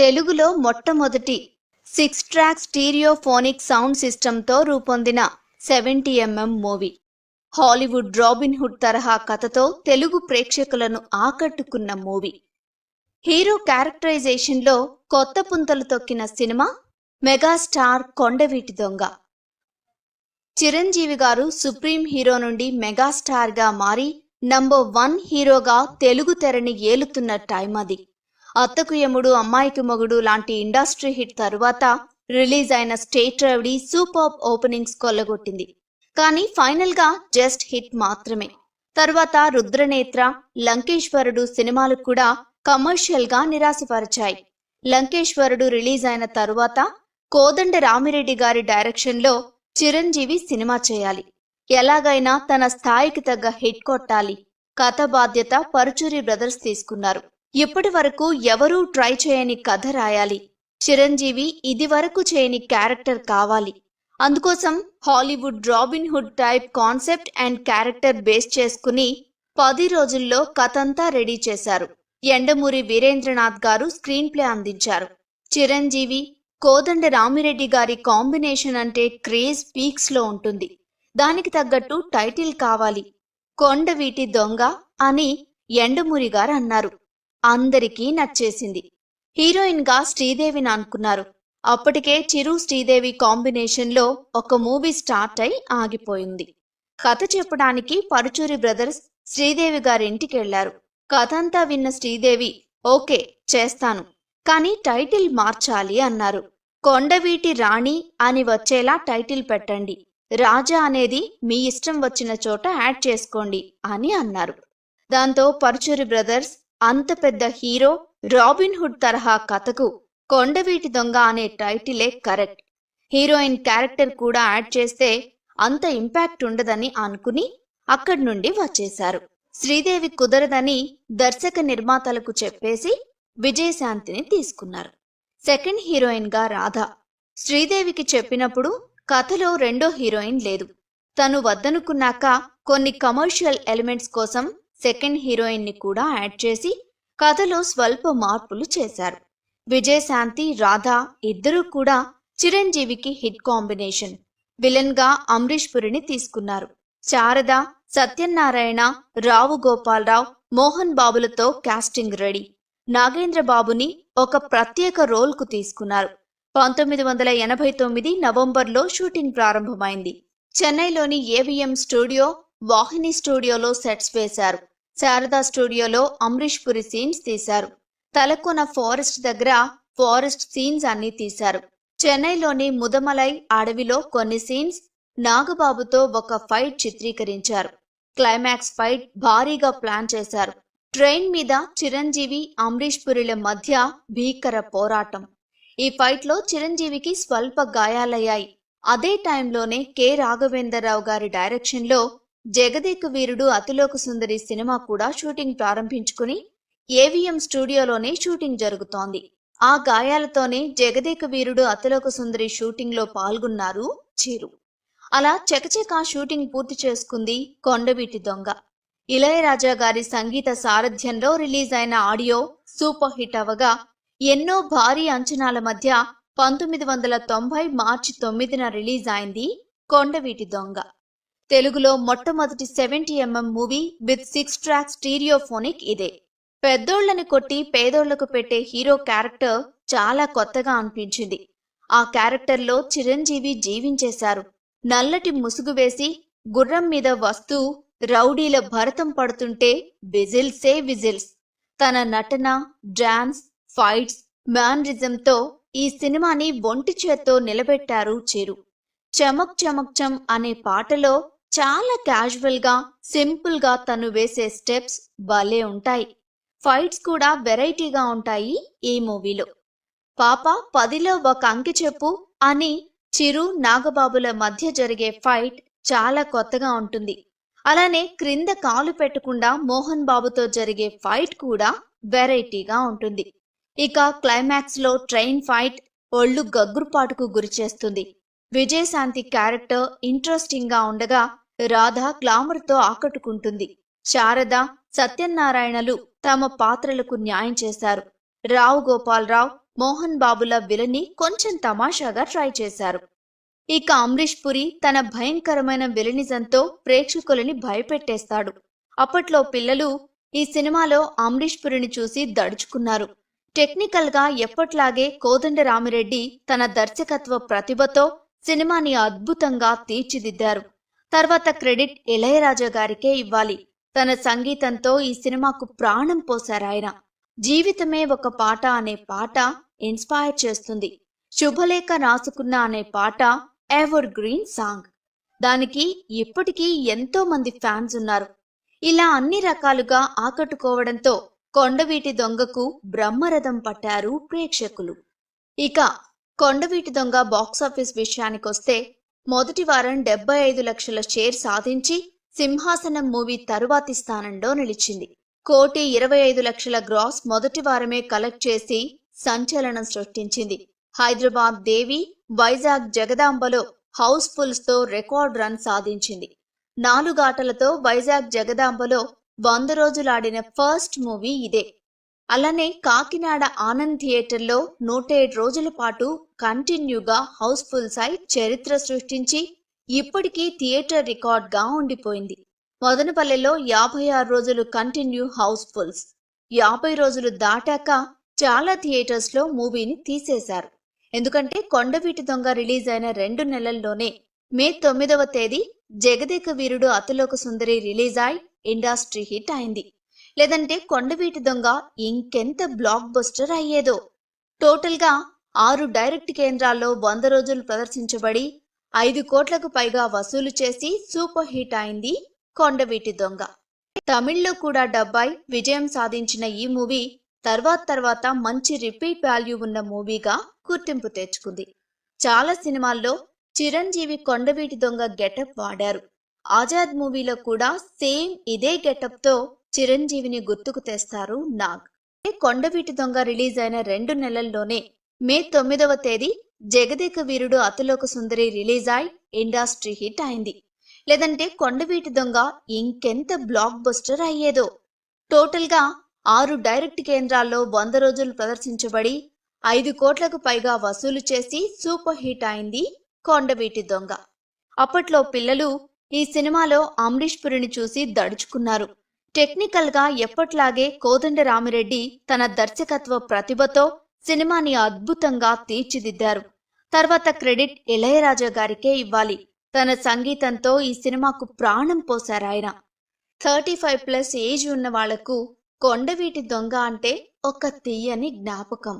తెలుగులో మొట్టమొదటి six track stereophonic sound సిస్టంతో రూపొందిన seventy MM movie. Hollywood Robin Hood తరహా కథతో తెలుగు ప్రేక్షకులను ఆకట్టుకున్న మూవీ. హీరో క్యారెక్టరైజేషన్లో కొత్త పుంతలు తొక్కిన సినిమా మెగాస్టార్ కొండవీటి దొంగ. చిరంజీవి గారు సుప్రీం హీరో నుండి మెగాస్టార్గా మారి నంబర్ వన్ హీరోగా తెలుగు తెరని ఏలుతున్న టైం అది అత్తకు యముడు అమ్మాయికి మొగుడు లాంటి ఇండస్ట్రీ హిట్ తరువాత రిలీజ్ అయిన స్టేట్ రౌడీ సూపర్ ఓపెనింగ్స్ కొల్లగొట్టింది. కానీ ఫైనల్గా జస్ట్ హిట్ మాత్రమే. తర్వాత రుద్రనేత్ర లంకేశ్వరుడు సినిమాలు కూడా కమర్షియల్గా నిరాశపరిచాయి. లంకేశ్వరుడు రిలీజ్ అయిన తరువాత కోదండ రామిరెడ్డి గారి డైరెక్షన్లో చిరంజీవి సినిమా చేయాలి. ఎలాగైనా తన స్థాయికి తగ్గ హిట్ కొట్టాలి. కథ బాధ్యత పరుచూరి బ్రదర్స్ తీసుకున్నారు. ఇప్పటి వరకు ఎవరూ ట్రై చేయని కథ రాయాలి. చిరంజీవి ఇది వరకు చేయని క్యారెక్టర్ కావాలి. అందుకోసం Hollywood Robin Hood type concept and character base చేసుకుని పది రోజుల్లో కథంతా రెడీ చేశారు. ఎండమూరి వీరేంద్రనాథ్ గారు స్క్రీన్ ప్లే అందించారు. చిరంజీవి కోదండ రామిరెడ్డి గారి కాంబినేషన్ అంటే క్రేజ్ పీక్స్లో ఉంటుంది. దానికి తగ్గట్టు టైటిల్ కావాలి. కొండవీటి దొంగ అని ఎండమూరి గారు అన్నారు. అందరికీ నచ్చేసింది. హీరోయిన్గా శ్రీదేవిని అనుకున్నారు. అప్పటికే చిరు శ్రీదేవి కాంబినేషన్లో ఒక మూవీ స్టార్ట్ అయి ఆగిపోయింది. కథ చెప్పడానికి పరుచూరి బ్రదర్స్ శ్రీదేవి గారి ఇంటికి వెళ్ళారు కథ అంతా విన్న శ్రీదేవి ఓకే చేస్తాను. కానీ టైటిల్ మార్చాలి అన్నారు. కొండవీటి రాణి అని వచ్చేలా టైటిల్ పెట్టండి. రాజా అనేది మీ ఇష్టం వచ్చిన చోట యాడ్ చేసుకోండి అని అన్నారు. దాంతో పరుచూరి బ్రదర్స్ అంత పెద్ద హీరో రాబిన్ హుడ్ తరహా కథకు కొండవీటి దొంగ అనే టైటిలే కరెక్ట్. హీరోయిన్ క్యారెక్టర్ కూడా యాడ్ చేస్తే అంత ఇంపాక్ట్ ఉండదని అనుకుని అక్కడి నుండి వచ్చేశారు. శ్రీదేవి కుదరదని దర్శక నిర్మాతలకు చెప్పేసి విజయశాంతిని తీసుకున్నారు. సెకండ్ హీరోయిన్గా రాధ. శ్రీదేవికి చెప్పినప్పుడు కథలో రెండో హీరోయిన్ లేదు. తను వద్దనుకున్నాక కొన్ని కమర్షియల్ ఎలిమెంట్స్ కోసం సెకండ్ హీరోయిన్ని కూడా యాడ్ చేసి కథలో స్వల్ప మార్పులు చేశారు. విజయశాంతి రాధా ఇద్దరూ కూడా చిరంజీవికి హిట్ కాంబినేషన్. విలన్గా అమరీష్ పురిని తీసుకున్నారు. శారద సత్యనారాయణ రావు గోపాలరావు మోహన్ బాబులతో కాస్టింగ్ రెడీ. నాగేంద్ర బాబుని ఒక ప్రత్యేక రోల్కు తీసుకున్నారు. పంతొమ్మిది వందల ఎనభై తొమ్మిది నవంబర్లో షూటింగ్ ప్రారంభమైంది. చెన్నైలోని ఏవిఎం స్టూడియో వాహిని స్టూడియోలో సెట్స్ వేశారు. శారదా స్టూడియోలో అమరీష్ పురి సీన్స్ తీశారు. తలకొన ఫారెస్ట్ దగ్గర ఫారెస్ట్ సీన్స్ అన్ని తీశారు. చెన్నైలోని ముదమలై అడవిలో కొన్ని సీన్స్ నాగబాబుతో ఒక ఫైట్ చిత్రీకరించారు. క్లైమాక్స్ ఫైట్ భారీగా ప్లాన్ చేశారు. ట్రైన్ మీద చిరంజీవి అమరీష్ పురిల మధ్య భీకర పోరాటం. ఈ ఫైట్లో చిరంజీవికి స్వల్ప గాయాలయ్యాయి. అదే టైంలోనే కె. రాఘవేంద్రరావు గారి డైరెక్షన్లో జగదేక వీరుడు అతిలోక సుందరి సినిమా కూడా షూటింగ్ ప్రారంభించుకుని ఏవిఎం స్టూడియోలోనే షూటింగ్ జరుగుతోంది. ఆ గాయాలతోనే జగదేక వీరుడు అతిలోక సుందరి షూటింగ్లో పాల్గొన్నారు చిరు. అలా చకచకా షూటింగ్ పూర్తి చేసుకుంది కొండవీటి దొంగ. ఇళయరాజా గారి సంగీత సారథ్యంలో రిలీజ్ అయిన ఆడియో సూపర్ హిట్ అవగా ఎన్నో భారీ అంచనాల మధ్య పంతొమ్మిది వందల తొంభై మార్చి తొమ్మిదిన రిలీజ్ అయింది కొండవీటి దొంగ. తెలుగులో మొట్టమొదటి seventy MM movie with six track stereophonic ఇదే. పెద్దోళ్ళని కొట్టి పేదోళ్ళకు పెట్టే హీరో క్యారెక్టర్ చాలా కొత్తగా అనిపించింది. ఆ క్యారెక్టర్లో చిరంజీవి జీవించేశారు. నల్లటి ముసుగు వేసి గుర్రం మీద వస్తూ రౌడీల భరతం పడుతుంటే విజిల్సే విజిల్స్. తన నటన డాన్స్ ఫైట్స్ మ్యానరిజంతో ఈ సినిమాని ఒంటి చేత్తో నిలబెట్టారు చిరు. చమక్ చమక్ చమ్ అనే పాటలో చాలా క్యాజువల్గా సింపుల్గా తను వేసే స్టెప్స్ భలే ఉంటాయి. ఫైట్స్ కూడా వెరైటీగా ఉంటాయి ఈ మూవీలో. పాప పదిలో ఒక అంకి చెప్పు అని చిరు నాగబాబుల మధ్య జరిగే ఫైట్ చాలా కొత్తగా ఉంటుంది. అలానే క్రింద కాలు పెట్టకుండా మోహన్ బాబుతో జరిగే ఫైట్ కూడా వెరైటీగా ఉంటుంది. ఇక క్లైమాక్స్లో ట్రైన్ ఫైట్ ఒళ్ళు గగ్గురుపాటుకు గురిచేస్తుంది. విజయశాంతి క్యారెక్టర్ ఇంట్రెస్టింగ్గా ఉండగా రాధ గ్లామర్తో ఆకట్టుకుంటుంది. శారద సత్యనారాయణలు తమ పాత్రలకు న్యాయం చేశారు. రావు గోపాలరావు మోహన్ బాబుల విలని కొంచెం తమాషాగా ట్రై చేశారు. ఇక అమరీష్ పురి తన భయంకరమైన విలనిజంతో ప్రేక్షకులని భయపెట్టేస్తాడు. అప్పట్లో పిల్లలు ఈ సినిమాలో అమరీష్ పురిని చూసి దడుచుకున్నారు. టెక్నికల్గా ఎప్పట్లాగే కోదండ రామిరెడ్డి తన దర్శకత్వ ప్రతిభతో సినిమాని అద్భుతంగా తీర్చిదిద్దారు. తర్వాత క్రెడిట్ ఇళయరాజా గారికే ఇవ్వాలి. తన సంగీతంతో ఈ సినిమాకు ప్రాణం పోశారాయన జీవితమే ఒక పాట అనే పాట ఇన్స్పైర్ చేస్తుంది. శుభలేఖ రాసుకున్న అనే పాట ఎవర్ గ్రీన్ సాంగ్. దానికి ఇప్పటికీ ఎంతో మంది ఫ్యాన్స్ ఉన్నారు. ఇలా అన్ని రకాలుగా ఆకట్టుకోవడంతో కొండవీటి దొంగకు బ్రహ్మరథం పట్టారు ప్రేక్షకులు. ఇక కొండవీటి దొంగ బాక్సాఫీస్ విషయానికొస్తే మొదటి వారం డెబ్బై ఐదు లక్షల షేర్ సాధించి సింహాసనం మూవీ తరువాతి స్థానంలో నిలిచింది. కోటి ఇరవై ఐదు లక్షల గ్రాస్ మొదటి వారమే కలెక్ట్ చేసి సంచలనం సృష్టించింది. హైదరాబాద్ దేవి వైజాగ్ జగదాంబలో హౌస్ఫుల్స్తో రికార్డ్ రన్ సాధించింది. నాలుగాటలతో వైజాగ్ జగదాంబలో వంద రోజులాడిన ఫస్ట్ మూవీ ఇదే. అలానే కాకినాడ ఆనంద్ థియేటర్లో నూట ఏడు రోజుల పాటు కంటిన్యూగా హౌస్ఫుల్స్ అయి చరిత్ర సృష్టించి ఇప్పటికీ థియేటర్ రికార్డ్గా ఉండిపోయింది. మదనపల్లెలో యాభై ఆరు రోజులు కంటిన్యూ హౌస్ఫుల్స్ యాభై రోజులు దాటాక చాలా థియేటర్స్లో మూవీని తీసేశారు. ఎందుకంటే కొండవీటి దొంగ రిలీజ్ అయిన రెండు నెలల్లోనే మే తొమ్మిదవ తేదీ జగదేక వీరుడు అతిలోక సుందరి రిలీజ్ అయి ఇండస్ట్రీ హిట్ అయింది. లేదంటే కొండవీటి దొంగ ఇంకెంత బ్లాక్ బస్టర్ అయ్యేదో. టోటల్గా ఆరు డైరెక్ట్ కేంద్రాల్లో వంద రోజులు ప్రదర్శించబడి ఐదు కోట్లకు పైగా వసూలు చేసి సూపర్ హిట్ అయింది కొండవీటి దొంగ. తమిళ్ళో కూడా డబ్బై విజయం సాధించిన ఈ మూవీ తర్వాత తర్వాత మంచి రిపీట్ వాల్యూ ఉన్న మూవీగా గుర్తింపు తెచ్చుకుంది. చాలా సినిమాల్లో చిరంజీవి కొండవీటి దొంగ గెటప్ వాడారు. ఆజాద్ మూవీలో కూడా సేమ్ ఇదే గెటప్తో చిరంజీవిని గుర్తుకు తెస్తారు నాగ్. కొండవీటి దొంగ రిలీజ్ అయిన రెండు నెలల్లోనే మే తొమ్మిదవ తేదీ జగదేక వీరుడు అతిలోక సుందరి రిలీజ్ అయి ఇండస్ట్రీ హిట్ అయింది. లేదంటే కొండవీటి దొంగ ఇంకెంత బ్లాక్ బస్టర్ అయ్యేదో. టోటల్గా ఆరు డైరెక్ట్ కేంద్రాల్లో వంద రోజులు ప్రదర్శించబడి ఐదు కోట్లకు పైగా వసూలు చేసి సూపర్ హిట్ అయింది కొండవీటి దొంగ. అప్పట్లో పిల్లలు ఈ సినిమాలో అమరీష్ పురిని చూసి దడుచుకున్నారు. టెక్నికల్గా ఎప్పట్లాగే కోదండరామిరెడ్డి తన దర్శకత్వ ప్రతిభతో సినిమాని అద్భుతంగా తీర్చిదిద్దారు. తర్వాత క్రెడిట్ ఇళయరాజా గారికే ఇవ్వాలి. తన సంగీతంతో ఈ సినిమాకు ప్రాణం పోశారాయన థర్టీ ఫైవ్ ప్లస్ ఏజ్ ఉన్న వాళ్ళకు కొండవీటి దొంగ అంటే ఒక తీయని జ్ఞాపకం.